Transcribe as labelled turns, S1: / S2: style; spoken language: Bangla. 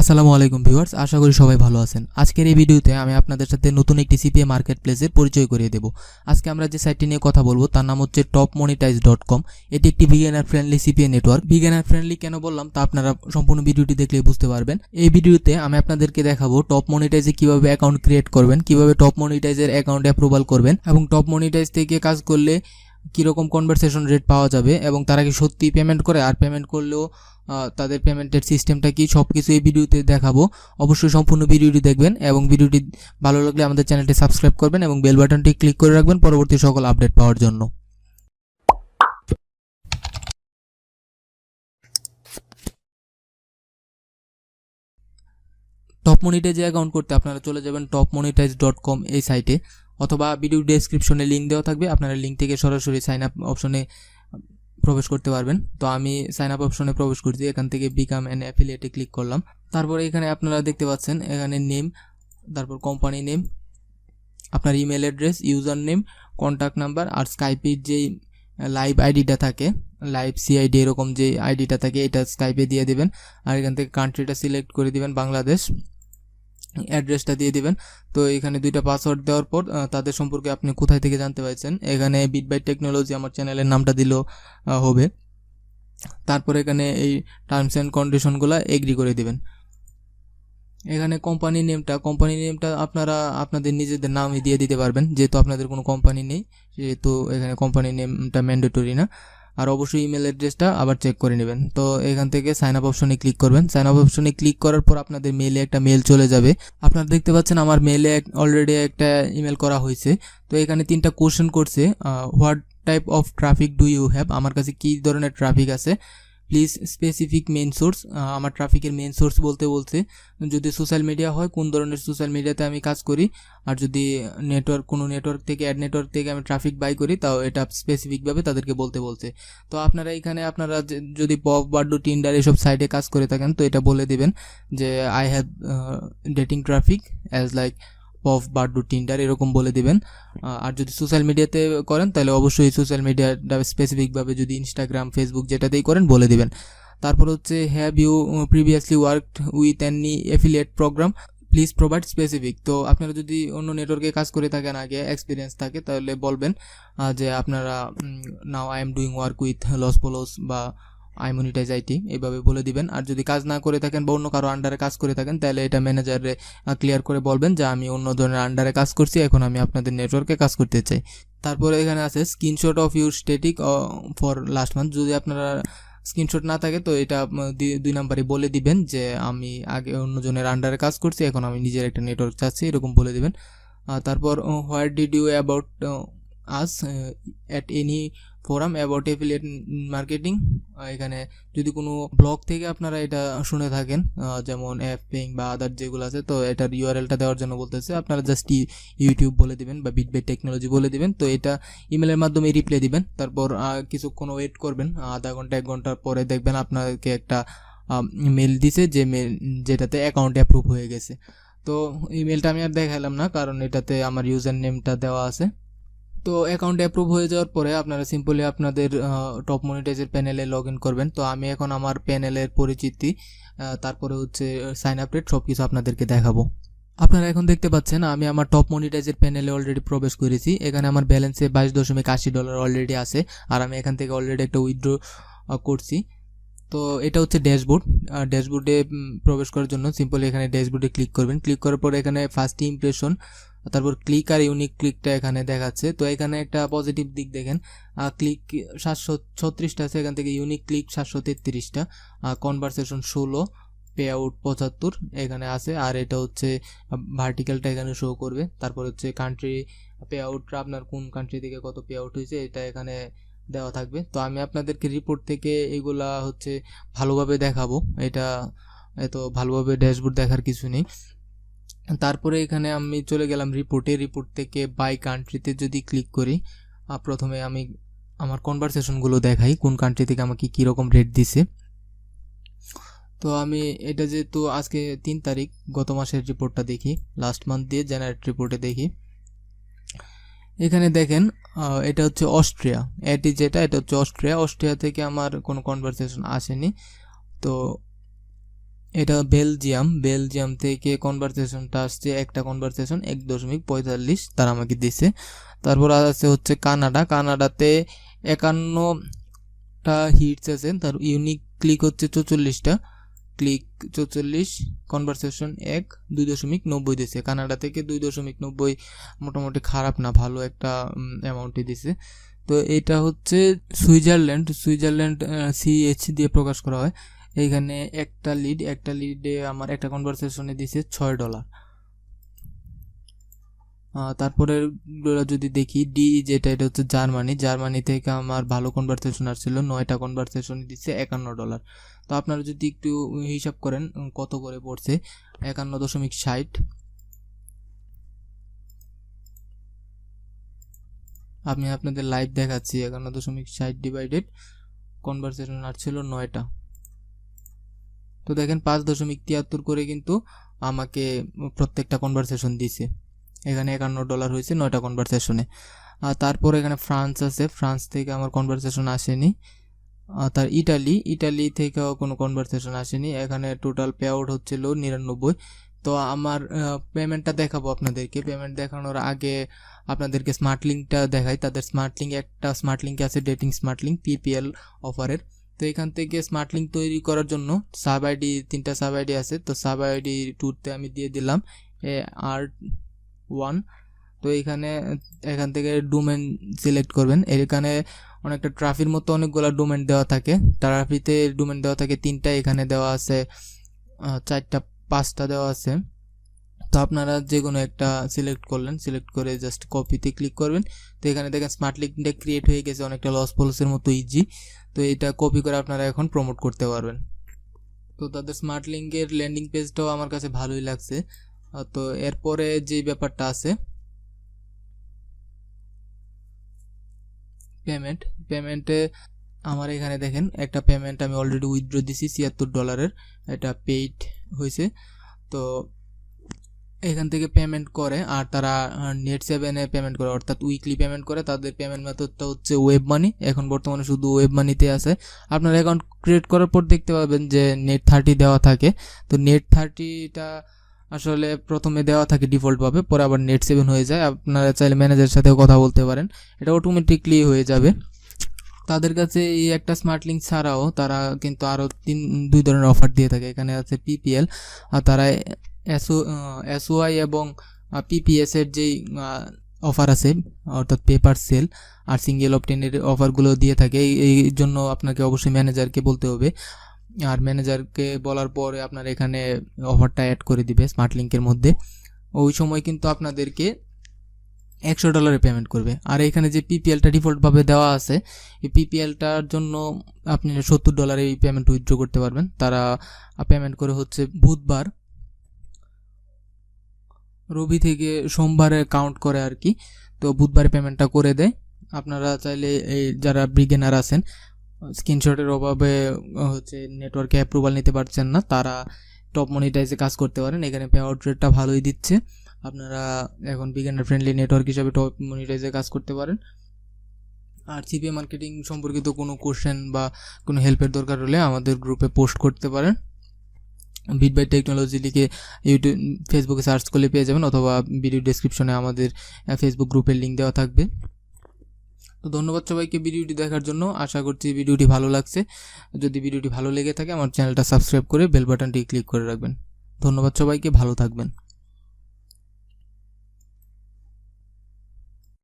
S1: আসসালামু আলাইকুম ভিউয়ার্স, আশা করি সবাই ভালো আছেন। আজকের এই ভিডিওতে আমি আপনাদের সাথে নতুন একটি সিপিএ মার্কেট প্লেসের পরিচয় করিয়ে দেব। আজকে আমরা যে সাইটটি নিয়ে কথা বলব, তার নাম হচ্ছে টপ মনিটাইজ ডট কম এটি একটি beginner friendly CPA network beginner friendly কেন বললাম তা আপনারা সম্পূর্ণ ভিডিওটি দেখলেই বুঝতে পারবেন। এই ভিডিওতে আমি আপনাদেরকে দেখাবো টপ মনিটাইজে কীভাবে অ্যাকাউন্ট ক্রিয়েট করবেন, কীভাবে টপ মনিটাইজের অ্যাকাউন্ট অ্যাপ্রুভাল করবেন এবং টপ মনিটাইজ থেকে কাজ করলে কীরকম কনভারসেশন রেট পাওয়া যাবে এবং তারা কি সত্যি পেমেন্ট করে? আর পেমেন্ট করলেও তাদের পেমেন্টের সিস্টেমটা কি? সব কিছু এই ভিডিওতে দেখাবো। অবশ্যই সম্পূর্ণ ভিডিওটি দেখবেন এবং ভিডিওটি ভালো লাগলে আমাদের চ্যানেলটি সাবস্ক্রাইব করবেন এবং বেল বাটনটি ক্লিক করে রাখবেন পরবর্তী সকল আপডেট পাওয়ার জন্য। টপ মনিটাইজে অ্যাকাউন্ট করতে আপনারা চলে যাবেন টপ মনিটাইজ ডট কম এই সাইটে অথবা ভিডিও ডেসক্রিপশনে লিঙ্ক দেওয়া থাকবে, আপনারা লিঙ্ক থেকে সরাসরি সাইন আপ অপশনে প্রবেশ করতে পারবেন। তো আমি সাইন আপ অপশনে প্রবেশ করছি, এখান থেকে বিকাম অ্যান্ড অ্যাফিলিয়েটে ক্লিক করলাম। তারপরে এখানে আপনারা দেখতে পাচ্ছেন, এখানে নেম তারপর কোম্পানি নেম আপনার email address user name contact number আর স্কাইপের যেই লাইভ আইডিটা থাকে লাইভ সিআইডি এরকম যে আইডিটা থাকে, এটা স্কাইপে দিয়ে দেবেন। আর এখান থেকে কান্ট্রিটা সিলেক্ট করে দিবেন, বাংলাদেশ। অ্যাড্রেসটা দিয়ে দিবেন। তো এখানে দুইটা পাসওয়ার্ড দেওয়ার পর তাদের সম্পর্কে আপনি কোথায় থেকে জানতে পারছেন? এখানে বিট বাই টেকনোলজি আমার চ্যানেলের নামটা আহ, হবে। তারপর এখানে এই টার্মস অ্যান্ড কন্ডিশনগুলো এগ্রি করে দিবেন। এখানে কোম্পানি নেমটা কোম্পানি নেমটা আপনারা আপনাদের নিজেদের নামই দিয়ে দিতে পারবেন যেহেতু আপনাদের কোনো কোম্পানি নেই সেহেতু এখানে কোম্পানি নেমটা ম্যান্ডেটরি না। আর অবশ্যই ইমেল অ্যাড্রেসটা আবার চেক করে নেবেন। তো এখান থেকে সাইন আপ অপশনে ক্লিক করবেন। সাইন আপ অপশনে ক্লিক করার পর আপনাদের মেলে একটা মেল চলে যাবে। আপনারা দেখতে পাচ্ছেন আমার মেলে অলরেডি একটা ইমেল করা হয়েছে। তো এখানে তিনটা কোশ্চেন করছে what type of traffic do you have আমার কাছে কী ধরনের ট্রাফিক আছে? প্লিজ স্পেসিফিক মেন সোর্স আমার ট্রাফিকের মেন সোর্স বলতে বলতে, যদি সোশ্যাল মিডিয়া হয়, কোন ধরনের সোশ্যাল মিডিয়াতে আমি কাজ করি? আর যদি নেটওয়ার্ক কোনো নেটওয়ার্ক থেকে অ্যাড নেটওয়ার্ক থেকে আমি ট্রাফিক বাই করি, তাও এটা স্পেসিফিকভাবে তাদেরকে বলতে বলছে তো আপনারা এখানে, আপনারা যদি পপ বাড্ডু টিন্ডার এসব সাইটে কাজ করে থাকেন, তো এটা বলে দেবেন যে I have dating traffic as like POF Badoo Tinder এরকম বলে দিবেন। আর যদি সোশ্যাল মিডিয়াতে করেন, তাহলে অবশ্যই সোশ্যাল মিডিয়াটা স্পেসিফিকভাবে যদি ইনস্টাগ্রাম ফেসবুক যেটাতেই করেন বলে দিবেন। তারপর হচ্ছে have you previously worked with any affiliate program please provide specific তো আপনারা যদি অন্য নেটওয়ার্কে কাজ করে থাকেন, আগে এক্সপিরিয়েন্স থাকে, তাহলে বলবেন যে আপনারা now I am doing work with Los Pollos বা আই মনিটাইজ আইটি এইভাবে বলে দিবেন। আর যদি কাজ না করে থাকেন বা অন্য কারও আন্ডারে কাজ করে থাকেন, তাহলে এটা ম্যানেজারে ক্লিয়ার করে বলবেন যে আমি অন্য ধরনের আন্ডারে কাজ করছি, এখন আমি আপনাদের নেটওয়ার্কে কাজ করতে চাই। তারপরে এখানে আছে screenshot of your static for last month যদি আপনারা স্ক্রিনশট না থাকে, তো এটা দুই নাম্বারে বলে দিবেন যে আমি আগে অন্যজনের আন্ডারে কাজ করছি, এখন আমি নিজের একটা নেটওয়ার্ক চাচ্ছি, এরকম বলে দিবেন। তারপর where did you about us at any forum about affiliate marketing এখানে যদি কোনো ব্লগ থেকে আপনারা এটা শুনে থাকেন যেমন অ্যাপ বা আদার যেগুলো আছে, তো এটার ইউআরএলটা দেওয়ার জন্য বলতেছে, আপনারা জাস্ট ইউটিউব বলে দিবেন বা বিটবাই টেকনোলজি বলে দিবেন, তো এটা ইমেলের মাধ্যমে রিপ্লাই দিবেন, তারপর কিছুক্ষণ ওয়েট করবেন আধা ঘণ্টা, এক ঘণ্টার পরে দেখবেন আপনাকে একটা মেল দিছে, যে মেল যেটাতে অ্যাকাউন্ট অ্যাপ্রুভ হয়ে গেছে। তো ইমেলটা আমি আর দেখালাম না, কারণ এটাতে আমার ইউজার নেমটা দেওয়া আছে। তো অ্যাকাউন্ট অ্যাপ্রুভ হয়ে যাওয়ার পরে আপনারা সিম্পলি আপনাদের টপ মনিটাইজের প্যানেলে লগ ইন করবেন। তো আমি এখন আমার প্যানেলের পরিচিতি তারপরে হচ্ছে সাইন আপ সব কিছু আপনাদেরকে দেখাবো। আপনারা এখন দেখতে পাচ্ছেন, আমি আমার টপ মনিটাইজের প্যানেলে অলরেডি প্রবেশ করেছি। এখানে আমার ব্যালেন্সে বাইশ দশমিক আশি ডলার অলরেডি আছে, আর আমি এখান থেকে অলরেডি একটা উইথড্র করছি। তো এটা হচ্ছে ড্যাশবোর্ড। ড্যাশবোর্ডে প্রবেশ করার জন্য সিম্পলি এখানে ড্যাশবোর্ডে ক্লিক করবেন। ক্লিক করার পর এখানে ফার্স্ট ইমপ্রেশন তারপর ক্লিক আর ইউনিক ক্লিকটা এখানে দেখাচ্ছে। তো এখানে একটা পজিটিভ দিক দেখেন। ক্লিক সাতশো ছত্রিশটা আছে, এখান থেকে ইউনিক ক্লিক সাতশো তেত্রিশটা। কনভারসেশন ষোলো পে আউট পঁচাত্তর এখানে আছে। আর এটা হচ্ছে ভার্টিক্যালটা এখানে শো করবে। তারপর হচ্ছে কান্ট্রি পে আউটটা আপনার কোন কান্ট্রি থেকে কত পে আউট হয়েছে, এটা এখানে দেওয়া থাকবে। তো আমি আপনাদেরকে রিপোর্ট থেকে এগুলা হচ্ছে ভালোভাবে দেখাবো। এটা এত ভালোভাবে ড্যাশবোর্ড দেখার কিছু নেই। তারপরে এখানে আমি চলে গেলাম রিপোর্টে রিপোর্ট থেকে বাই কান্ট্রিতে যদি ক্লিক করি প্রথমে আমি আমার কনভারসেশনগুলো দেখাই, কোন কান্ট্রি থেকে আমাকে কীরকম রেট দিছে। তো আমি এটা যেহেতু আজকে তিন তারিখ, গত মাসের রিপোর্টটা দেখি লাস্ট মান্থ দিয়ে জেনারেট রিপোর্টে দেখি। এখানে দেখেন এটা হচ্ছে অস্ট্রিয়া এটি যেটা, এটা হচ্ছে অস্ট্রিয়া। অস্ট্রিয়া থেকে আমার কোনো কনভারসেশন আসেনি। তো এটা বেলজিয়াম। বেলজিয়াম থেকে কনভারসেশনটা আসছে, একটা কনভারসেশন এক দশমিক পঁয়তাল্লিশ তারা আমাকে দিছে। তারপর আছে হচ্ছে কানাডা। কানাডাতে একান্নটা হিটস আছে, তার ইউনিক ক্লিক হচ্ছে চৌচল্লিশটা ক্লিক চৌচল্লিশ কনভারসেশন এক, দুই দশমিক নব্বই দিছে। কানাডা থেকে দুই দশমিক নব্বই মোটামুটি খারাপ না, ভালো একটা অ্যামাউন্টই দিছে। তো এটা হচ্ছে সুইজারল্যান্ড। সুইজারল্যান্ড সিএইচ দিয়ে প্রকাশ করা হয়। এইখানে একটা লিড একটা লিডে আমার একটা কনভারসেশনে দিছে ছয় ডলার তারপরে যদি দেখি ডি যেটা এটা হচ্ছে জার্মানি। জার্মানি থেকে আমার ভালো কনভারসেশন আসছিল, নয়টা কনভারসেশন দিচ্ছে একান্ন ডলার তো আপনারা যদি একটু হিসাব করেন কত করে পড়ছে? একান্ন দশমিক ষাট। আমি আপনাদের লাইভ দেখাচ্ছি, একান্ন দশমিক ষাট ডিভাইডেড কনভারসেশন আসছিল নয়টা। তো দেখেন পাঁচ দশমিক তিয়াত্তর করে কিন্তু আমাকে প্রত্যেকটা কনভারসেশন দিছে। এখানে একান্ন ডলার হয়েছে, নয়টা কনভারসেশনে আর তারপর এখানে ফ্রান্স আছে, ফ্রান্স থেকে আমার কনভারসেশন আসেনি। তার ইটালি ইটালি থেকেও কোনো কনভারসেশন আসেনি। এখানে টোটাল পে আউট হচ্ছিল নিরানব্বই। তো আমার পেমেন্টটা দেখাবো আপনাদেরকে। পেমেন্ট দেখানোর আগে আপনাদেরকে স্মার্ট লিঙ্কটা দেখাই। তাদের স্মার্ট লিঙ্ক একটা স্মার্ট লিঙ্ক আছে ডেটিং স্মার্ট লিঙ্ক পিপিএল অফারের তো এখান থেকে স্মার্ট লিঙ্ক তৈরি করার জন্য সাব আইডি তিনটা সাব আইডি আছে। তো সাব আইডি টুতে আমি দিয়ে দিলাম, এ আর ওয়ান তো এখানে, এখান থেকে ডোমেন সিলেক্ট করবেন। এখানে অনেকটা ট্রাফির মতো অনেকগুলো ডোমেন দেওয়া থাকে। ট্রাফিতে ডোমেন দেওয়া থাকে, তিনটা এখানে দেওয়া আছে চারটা, পাঁচটা দেওয়া আছে। তো আপনারা যে কোনো একটা সিলেক্ট করলেন সিলেক্ট করে জাস্ট কপিতে ক্লিক করবেন। তো এখানে দেখেন স্মার্ট লিঙ্কটা ক্রিয়েট হয়ে গেছে, অনেকটা লস পলসের মতো ইজি তো এটা কপি করে আপনারা এখন প্রমোট করতে পারবেন। তো তাদের স্মার্ট লিঙ্কের ল্যান্ডিং পেজটাও আমার কাছে ভালোই লাগছে। তো এরপরে যে ব্যাপারটা আছে পেমেন্ট পেমেন্টে আমার এখানে দেখেন, একটা পেমেন্ট আমি অলরেডি উইথড্র দিছি, ছিয়াত্তর ডলারের এটা পেইড হয়েছে। তো এখান থেকে পেমেন্ট করে আর তারা নেট সেভেনে পেমেন্ট করে। অর্থাৎ উইকলি পেমেন্ট করে। তাদের পেমেন্ট মেথডটা হচ্ছে ওয়েব মানি এখন বর্তমানে শুধু ওয়েব মানিতে আছে। আপনার অ্যাকাউন্ট ক্রিয়েট করার পর দেখতে পাবেন যে নেট থার্টি দেওয়া থাকে। তো নেট থার্টিটা আসলে প্রথমে দেওয়া থাকে ডিফল্টভাবে পরে আবার নেট সেভেন হয়ে যায়। আপনারা চাইলে ম্যানেজারের সাথেও কথা বলতে পারেন। এটা অটোমেটিকলি হয়ে যাবে। তাদের কাছে এই একটা স্মার্ট লিঙ্ক ছাড়াও তারা কিন্তু আরও তিন, দুই ধরনের অফার দিয়ে থাকে। এখানে আছে পিপিএল আর তারা এসও এসওআই এবং পিপিএস এর যেই অফার আছে, অর্থাৎ পেপার সেল আর সিঙ্গেল অপটেনের অফারগুলো দিয়ে থাকে, এই এই জন্য আপনাকে অবশ্যই ম্যানেজারকে বলতে হবে। আর ম্যানেজারকে বলার পরে আপনার এখানে অফারটা অ্যাড করে দিবে স্মার্ট লিঙ্কের মধ্যে। ওই সময় কিন্তু আপনাদেরকে একশো ডলারে পেমেন্ট করবে। আর এখানে যে পিপিএলটা ডিফল্টভাবে দেওয়া আছে, এই পিপিএলটার জন্য আপনি সত্তর ডলারে এই পেমেন্ট উইথড্র করতে পারবেন। তারা পেমেন্ট করে হচ্ছে বুধবার। রবি থেকে সোমবারে কাউন্ট করে আর কি। তো বুধবারে পেমেন্টটা করে দেয়। আপনারা চাইলে এই যারা বিগিনার আছেন স্ক্রিনশটের অভাবে হচ্ছে নেটওয়ার্কে অ্যাপ্রুভাল নিতে পারছেন না, তারা টপ মনিটাইজে কাজ করতে পারেন। এখানে পে আউট রেটটা ভালোই দিচ্ছে। আপনারা এখন বিগিনার ফ্রেন্ডলি নেটওয়ার্ক হিসাবে টপ মনিটাইজে কাজ করতে পারেন। আর সিপিএ মার্কেটিং সম্পর্কিত কোনো কোশ্চেন বা কোনো হেল্পের দরকার হলে আমাদের গ্রুপে পোস্ট করতে পারেন। বিট বাই টেকনোলজি লিখে ইউটিউব ফেসবুকে সার্চ করলে পেয়ে যাবেন অথবা ভিডিও ডিসক্রিপশনে আমাদের ফেসবুক গ্রুপের লিঙ্ক দেওয়া থাকবে। তো ধন্যবাদ সবাইকে ভিডিওটি দেখার জন্য। আশা করছি ভিডিওটি ভালো লাগছে। যদি ভিডিওটি ভালো লেগে থাকে, আমার চ্যানেলটা সাবস্ক্রাইব করে বেল বাটনটি ক্লিক করে রাখবেন। ধন্যবাদ সবাইকে, ভালো থাকবেন।